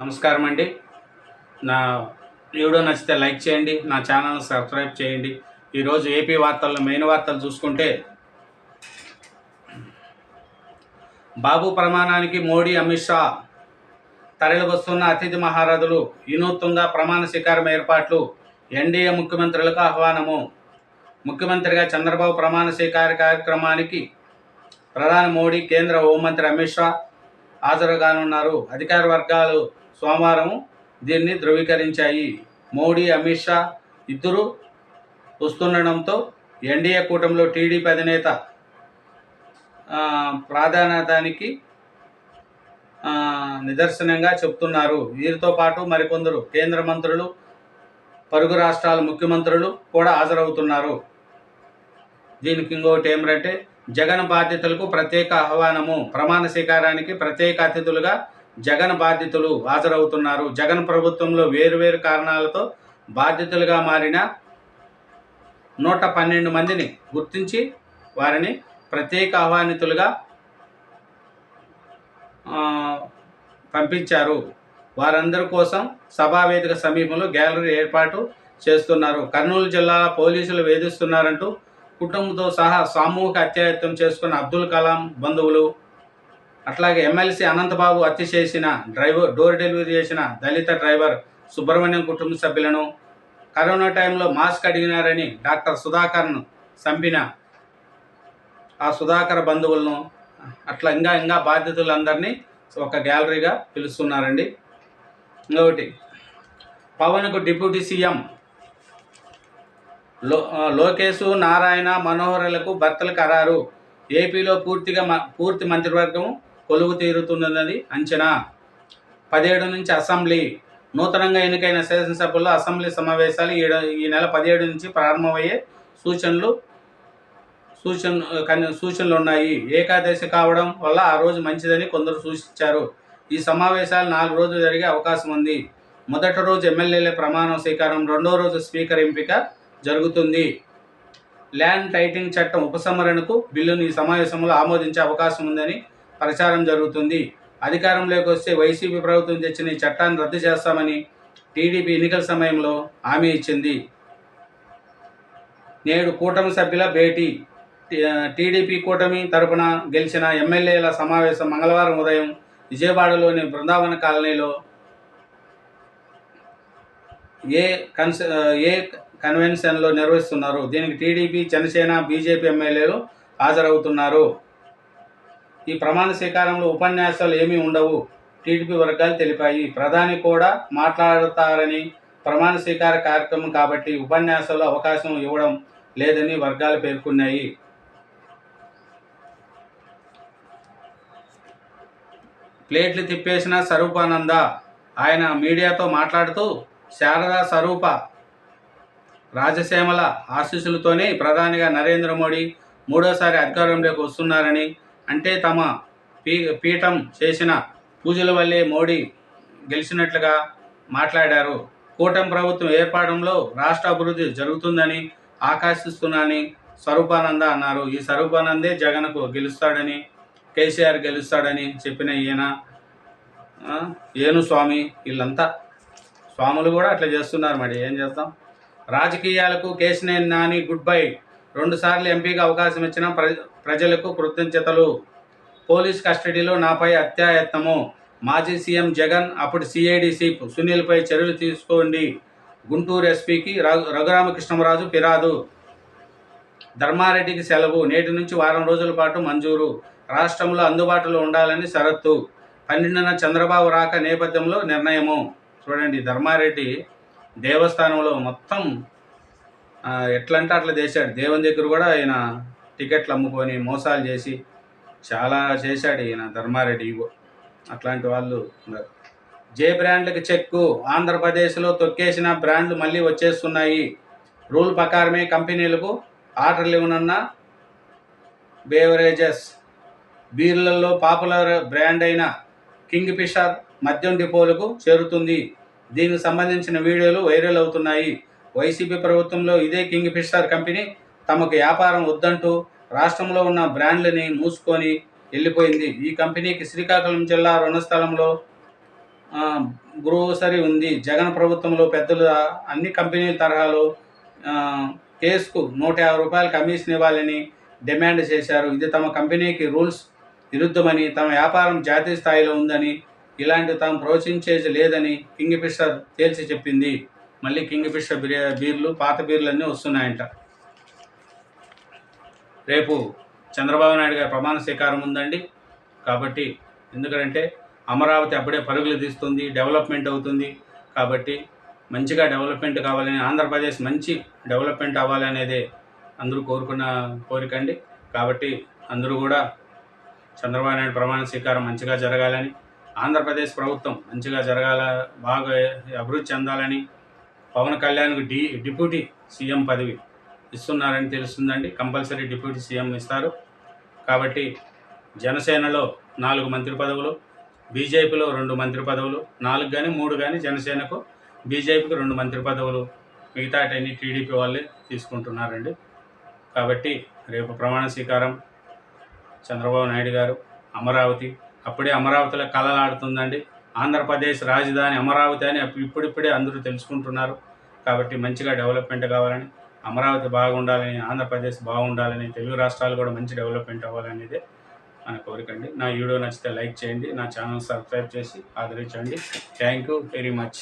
నమస్కారం అండి నా వీడియో నచ్చితే లైక్ చేయండి నా ఛానల్ సబ్స్క్రైబ్ చేయండి. ఈరోజు ఏపీ వార్తల్లో మెయిన్ వార్తలు చూసుకుంటే బాబు ప్రమాణానికి మోడీ అమిత్ షా తరలి వస్తున్న అతిథి మహారథులు వినూత్నంగా ప్రమాణ స్వీకారం ఏర్పాట్లు ఎన్డీఏ ముఖ్యమంత్రులకు ఆహ్వానము. ముఖ్యమంత్రిగా చంద్రబాబు ప్రమాణ స్వీకార కార్యక్రమానికి ప్రధాని మోడీ కేంద్ర హోంమంత్రి అమిత్ షా హాజరుగానున్నారు. అధికార వర్గాలు సోమవారం దీన్ని ధృవీకరించాయి. మోడీ అమిత్ షా ఇద్దరు వస్తుండడంతో ఎన్డీఏ కూటమిలో టీడీపీ అధినేత ప్రాధాన్యతానికి నిదర్శనంగా చెప్తున్నారు. వీరితో పాటు మరికొందరు కేంద్ర మంత్రులు పరుగు రాష్ట్రాల ముఖ్యమంత్రులు కూడా హాజరవుతున్నారు. దీనికి ఇంకొకటి ఏమిటంటే జగన్ బాధ్యతలకు ప్రత్యేక ఆహ్వానము. ప్రమాణ స్వీకారానికి ప్రత్యేక అతిథులుగా జగన్ బాధ్యతలు హాజరవుతున్నారు. జగన్ ప్రభుత్వంలో వేరువేరు కారణాలతో బాధ్యతలుగా మారిన నూట పన్నెండు మందిని గుర్తించి వారిని ప్రత్యేక ఆహ్వానితులుగా పంపించారు. వారందరి కోసం సభావేదిక సమీపంలో గ్యాలరీ ఏర్పాటు చేస్తున్నారు. కర్నూలు జిల్లా పోలీసులు వేధిస్తున్నారంటూ కుటుంబంతో సహా సామూహిక అత్యాయత్నం చేసుకున్న అబ్దుల్ కలాం బంధువులు అట్లాగే ఎమ్మెల్సీ అనంతబాబు హత్య చేసిన డ్రైవర్ డోర్ డెలివరీ చేసిన దళిత డ్రైవర్ సుబ్రహ్మణ్యం కుటుంబ సభ్యులను కరోనా టైంలో మాస్క్ అడిగినారని డాక్టర్ సుధాకర్ను చంపిన ఆ సుధాకర్ బంధువులను అట్లా ఇంకా ఇంకా బాధ్యతలందరినీ ఒక గ్యాలరీగా పిలుస్తున్నారండి. ఇంకొకటి పవన్కు డిప్యూటీ సీఎం లో లోకేశు నారాయణ మనోహరులకు భర్తలు ఖరారు ఏపీలో పూర్తిగా మ- పూర్తి మంత్రివర్గం కొలువు తీరుతున్నది అంచనా. పదిహేడు నుంచి అసెంబ్లీ. నూతనంగా ఎన్నికైన శాసనసభ్యుల్లో అసెంబ్లీ సమావేశాలు ఈ ఈ నెల పదిహేడు నుంచి ప్రారంభమయ్యే సూచనలు సూచన సూచనలు ఉన్నాయి ఏకాదశి కావడం వల్ల ఆ రోజు మంచిదని కొందరు సూచించారు. ఈ సమావేశాలు నాలుగు రోజులు జరిగే అవకాశం ఉంది. మొదటి రోజు ఎమ్మెల్యేల ప్రమాణ స్వీకారం రెండో రోజు స్పీకర్ ఎంపిక జరుగుతుంది. ల్యాండ్ టైటింగ్ చట్టం ఉపసంహరణకు బిల్లును ఈ సమావేశంలో ఆమోదించే అవకాశం ఉందని ప్రచారం జరుగుతుంది. అధికారంలోకి వస్తే వైసీపీ ప్రభుత్వం తెచ్చిన ఈ చట్టాన్ని రద్దు చేస్తామని టీడీపీ ఎన్నికల సమయంలో హామీ ఇచ్చింది. నేడు కూటమి సభ్యుల భేటీ. టీడీపీ కూటమి తరపున గెలిచిన ఎమ్మెల్యేల సమావేశం మంగళవారం ఉదయం విజయవాడలోని బృందావన కాలనీలో ఏ కన్స ఏ కన్వెన్షన్లో నిర్వహిస్తున్నారు. దీనికి టీడీపీ జనసేన బీజేపీ ఎమ్మెల్యేలు హాజరవుతున్నారు. ఈ ప్రమాణ స్వీకారంలో ఉపన్యాసాలు ఏమీ ఉండవు. టీడీపీ వర్గాలు తెలిపాయి. ప్రధాని కూడా మాట్లాడతారని ప్రమాణ స్వీకార కార్యక్రమం కాబట్టి ఉపన్యాసాలు అవకాశం ఇవ్వడం లేదని వర్గాలు పేర్కొన్నాయి. ప్లేట్లు తిప్పేసిన స్వరూపానంద ఆయన మీడియాతో మాట్లాడుతూ శారదా స్వరూప రాజసేమల ఆశీస్సులతోనే ప్రధానిగా నరేంద్ర మోడీ మూడోసారి అధికారంలోకి వస్తున్నారని అంటే తమ పీ పీఠం చేసిన పూజల వల్లే మోడీ గెలిచినట్లుగా మాట్లాడారు. కూటమి ప్రభుత్వం ఏర్పడంలో రాష్ట్ర అభివృద్ధి జరుగుతుందని ఆకాశిస్తున్నానని స్వరూపానంద అన్నారు. ఈ స్వరూపానందే జగన్కు గెలుస్తాడని కేసీఆర్ గెలుస్తాడని చెప్పిన ఈయన ఏను స్వామి వీళ్ళంతా. స్వాములు కూడా అట్లా చేస్తున్నారు మరి. ఏం చేస్తాం? రాజకీయాలకు కేశినేని నాని గుడ్ బై. రెండుసార్లు ఎంపీగా అవకాశం ఇచ్చిన ప్ర ప్రజలకు కృతజ్ఞతలు. పోలీస్ కస్టడీలో నాపై అత్యాయత్నము మాజీ సీఎం జగన్ అప్పుడు సిఐడి చీఫ్ సునీల్పై చర్యలు తీసుకోండి. గుంటూరు ఎస్పీకి రఘు రఘురామకృష్ణరాజు ఫిరాదు. ధర్మారెడ్డికి సెలవు. నేటి నుంచి వారం రోజుల పాటు మంజూరు. రాష్ట్రంలో అందుబాటులో ఉండాలని షరత్తు పన్నెండున చంద్రబాబు రాక నేపథ్యంలో నిర్ణయము. చూడండి ధర్మారెడ్డి దేవస్థానంలో మొత్తం ఎట్లంటే అట్లా చేశాడు. దేవుని దగ్గర కూడా ఆయన టికెట్లు అమ్ముకొని మోసాలు చేసి చాలా చేశాడు ఈయన ధర్మారెడ్డి ఇగో అట్లాంటి వాళ్ళు ఉన్నారు. జే బ్రాండ్లకు చెక్కు. ఆంధ్రప్రదేశ్లో తొక్కేసిన బ్రాండ్లు మళ్ళీ వచ్చేస్తున్నాయి. రూల్ ప్రకారమే కంపెనీలకు ఆర్డర్లు ఇవ్వనున్న బేవరేజెస్. బీర్లలో పాపులర్ బ్రాండ్ అయిన కింగ్ ఫిషర్ మద్యం డిపోలకు చేరుతుంది. దీనికి సంబంధించిన వీడియోలు వైరల్ అవుతున్నాయి. వైసీపీ ప్రభుత్వంలో ఇదే కింగ్ ఫిషర్ కంపెనీ తమకు వ్యాపారం వద్దంటూ రాష్ట్రంలో ఉన్న బ్రాండ్లని మూసుకొని వెళ్ళిపోయింది. ఈ కంపెనీకి శ్రీకాకుళం జిల్లా రుణస్థలంలో గ్రోసరీ ఉంది. జగన్ ప్రభుత్వంలో పెద్దలు అన్ని కంపెనీల తరహాలో కేసుకు నూట యాభై రూపాయల కమిషన్ ఇవ్వాలని డిమాండ్ చేశారు. ఇది తమ కంపెనీకి రూల్స్ విరుద్ధమని తమ వ్యాపారం జాతీయ స్థాయిలో ఉందని ఇలాంటి తాము ప్రవచించేది లేదని కింగ్ ఫిషర్ తేల్చి చెప్పింది. మళ్ళీ కింగ్ ఫిషర్ బిర్యా బీర్లు పాత బీర్లు అన్నీ వస్తున్నాయంట. రేపు చంద్రబాబు నాయుడు గారి ప్రమాణ స్వీకారం ఉందండి. కాబట్టి ఎందుకంటే అమరావతి అప్పుడే పరుగులు తీస్తుంది డెవలప్మెంట్ అవుతుంది. కాబట్టి మంచిగా డెవలప్మెంట్ కావాలని ఆంధ్రప్రదేశ్ మంచి డెవలప్మెంట్ అవ్వాలనేదే అందరూ కోరుకున్న కోరికండి కాబట్టి అందరూ కూడా చంద్రబాబు నాయుడు ప్రమాణ స్వీకారం మంచిగా జరగాలని ఆంధ్రప్రదేశ్ ప్రభుత్వం మంచిగా జరగాల బాగా అభివృద్ధి చెందాలని పవన్ కళ్యాణ్కు డి డిప్యూటీ సీఎం పదవి ఇస్తున్నారని తెలుస్తుందండి. కంపల్సరీ డిప్యూటీ సీఎం ఇస్తారు. కాబట్టి జనసేనలో నాలుగు మంత్రి పదవులు బీజేపీలో రెండు మంత్రి పదవులు నాలుగు కానీ మూడు కానీ జనసేనకు బీజేపీకి రెండు మంత్రి పదవులు మిగతాటన్ని టీడీపీ వాళ్ళే తీసుకుంటున్నారండి. కాబట్టి రేపు ప్రమాణ స్వీకారం చంద్రబాబు నాయుడు గారు అమరావతి అప్పుడే అమరావతిలో కలలాడుతుందండి. ఆంధ్రప్రదేశ్ రాజధాని అమరావతి అని ఇప్పుడిప్పుడే అందరూ తెలుసుకుంటున్నారు. కాబట్టి మంచిగా డెవలప్మెంట్ కావాలని అమరావతి బాగుండాలని ఆంధ్రప్రదేశ్ బాగుండాలని తెలుగు రాష్ట్రాలు కూడా మంచి డెవలప్మెంట్ అవ్వాలనేదే మన కోరికండి నా వీడియో నచ్చితే లైక్ చేయండి నా ఛానల్ సబ్స్క్రైబ్ చేసి ఆదరించండి. Thank you very much.